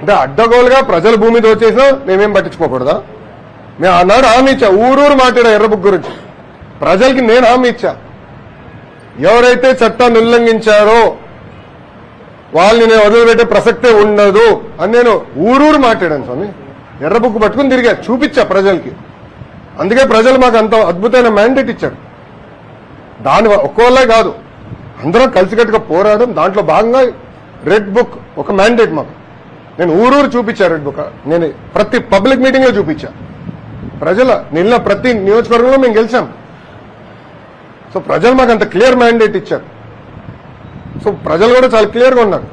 అంటే అడ్డగోలుగా ప్రజల భూమి దోచేసినా మేమేం పట్టించుకోకూడదా? మేము ఆనాడు హామీ ఇచ్చా. ఊరూరు మాట్లాడా ఎర్రబుక్ గురించి. ప్రజలకి నేను హామీ ఇచ్చా. ఎవరైతే చట్టాన్ని ఉల్లంఘించారో వాళ్ళని నేను వదిలిపెట్టే ప్రసక్తే ఉండదు అని నేను ఊరూరు మాట్లాడాను స్వామి. ఎర్రబుక్ పట్టుకుని తిరిగా చూపించా ప్రజలకి. అందుకే ప్రజలు మాకు అంత అద్భుతమైన మ్యాండేట్ ఇచ్చారు. దాని ఒక్కోళ్ళే కాదు అందరం కలిసికట్టుగా పోరాడడం దాంట్లో భాగంగా రెడ్ బుక్ ఒక మ్యాండేట్ మాకు. నేను ఊరూరు చూపించా రెడ్ బుక్ నేను ప్రతి పబ్లిక్ మీటింగ్లో చూపించా. ప్రజల నిన్న ప్రతి నియోజకవర్గంలో మేము గెలిచాం. సో ప్రజలు మాకు అంత క్లియర్ మ్యాండేట్ ఇచ్చారు. సో ప్రజలు కూడా చాలా క్లియర్గా ఉన్నారు.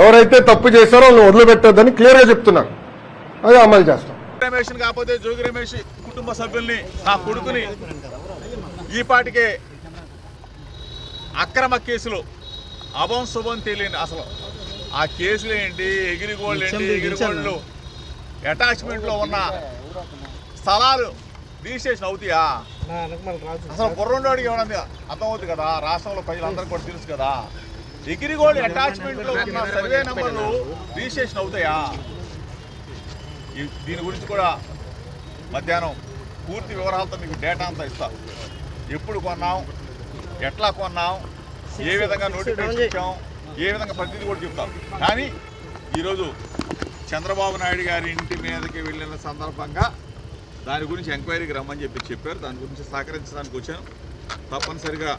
ఎవరైతే తప్పు చేశారో వాళ్ళు వదిలిపెట్టొద్దని క్లియర్గా చెప్తున్నారు. అది అమలు చేస్తాం. రమేష్ కాకపోతే జోగి రమేష్ కుటుంబ సభ్యుల్ని నా కొడుకుని ఈ పాటికే అక్రమ కేసులు అభం శుభం తెలియని అసలు ఆ కేసులు ఏంటి? ఎగిరిగోళ్ళు ఏంటి ఎగిరిగోళ్ళు. అటాచ్మెంట్లో ఉన్న స్థలాలు రిజిస్ట్రేషన్ అవుతాయా? అసలు బుర్రండోడికి ఏమన్నా అర్థమవుతుంది కదా రాష్ట్రంలో ప్రజలందరికీ కూడా తెలుసు కదా. ఎగిరిగోళ్ళు అటాచ్మెంట్లో ఉన్న సర్వే నెంబర్లు రిజిస్ట్రేషన్ అవుతాయా? దీని గురించి కూడా మధ్యాహ్నం పూర్తి వివరాలతో మీకు డేటా అంతా ఇస్తా. ఎప్పుడు కొన్నాం? ఎట్లా కొన్నాం? ఏ విధంగా నోటిఫికేషన్ ఇచ్చాం? ఏ విధంగా ప్రతిదీ కూడా చెప్తాం. కానీ ఈరోజు చంద్రబాబు నాయుడు గారి ఇంటి మీదకి వెళ్ళిన సందర్భంగా దాని గురించి ఎంక్వైరీకి రమ్మని చెప్పి చెప్పారు. దాని గురించి సహకరించడానికి వచ్చాను. తప్పనిసరిగా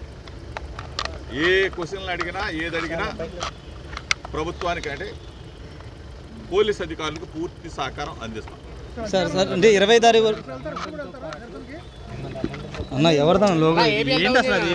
ఏ క్వశ్చన్లు అడిగినా ఏది అడిగినా ప్రభుత్వానికి అంటే పోలీస్ అధికారులకు పూర్తి సహకారం అందిస్తాం. సార్ సార్ అంటే ఇరవై తారీఖు అన్న ఎవరిదన్న లోగో ఏంటి అసలు అది?